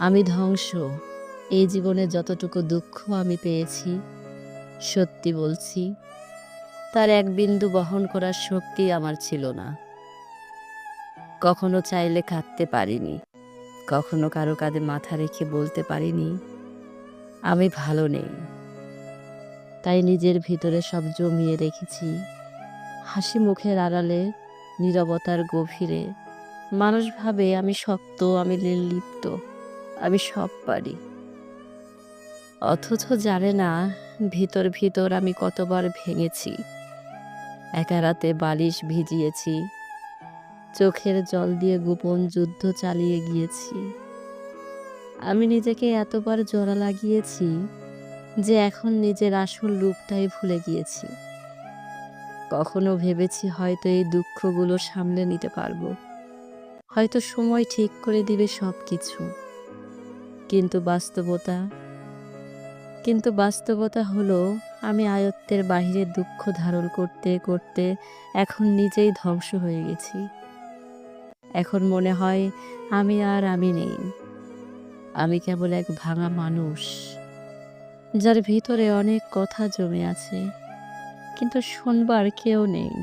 আমি ধ্বংস। এই জীবনে যতটুকু দুঃখ আমি পেয়েছি, সত্যি বলছি, তার এক বিন্দু বহন করার শক্তি আমার ছিল না। কখনো চাইলে কাঁদতে পারিনি, কখনো কারও কাঁধে মাথা রেখে বলতে পারিনি, আমি ভালো নেই। তাই নিজের ভিতরে সব জমিয়ে রেখেছি, হাসি মুখের আড়ালে, নীরবতার গভীরে। মানুষ ভাবে আমি শক্ত, আমি নির্লিপ্ত। আমি সব পারি। অথচ জানে না, ভিতর ভিতর আমি কতবার ভেঙেছি। একা রাতে বালিশ ভিজিয়েছি। চোখের জল দিয়ে গোপন যুদ্ধ চালিয়ে গিয়েছি। আমি নিজেকে এতবার জোড়া লাগিয়েছি যে এখন নিজের আসল রূপটাই ভুলে গিয়েছি। কখনো ভেবেছি হয়তো এই দুঃখগুলো সামলে নিতে পারব। হয়তো সময় ঠিক করে দিবে সব কিছু কিন্তু বাস্তবতা। কিন্তু বাস্তবতা হলো, আমি আয়ত্তের বাহিরে দুঃখ ধারণ করতে করতে এখন নিজেই ধ্বংস হয়ে গেছি। এখন মনে হয়, আমি আর আমি নেই। আমি কেবল এক ভাঙা মানুষ, যার ভিতরে অনেক কথা জমে আছে, কিন্তু শুনবার কেউ নেই।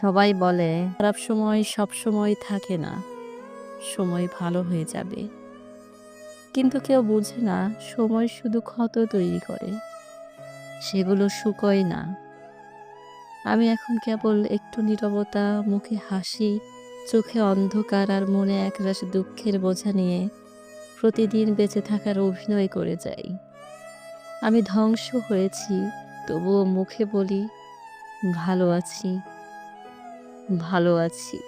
সবাই বলে, খারাপ সময় সব সময় থাকে না, সময় ভালো হয়ে যাবে। কিন্তু কেউ বোঝে না, সময় শুধু ক্ষত তৈরি করে। সেগুলো শুকোয় না। আমি এখন কেবল একটু নীরবতা, মুখে হাসি, চোখে অন্ধকার আর মনে একরাশ দুঃখের বোঝা নিয়ে প্রতিদিন বেঁচে থাকার অভিনয় করে যাই। আমি ধ্বংস হয়েছি, তবুও মুখে বলি, ভালো আছি ভালো আছি।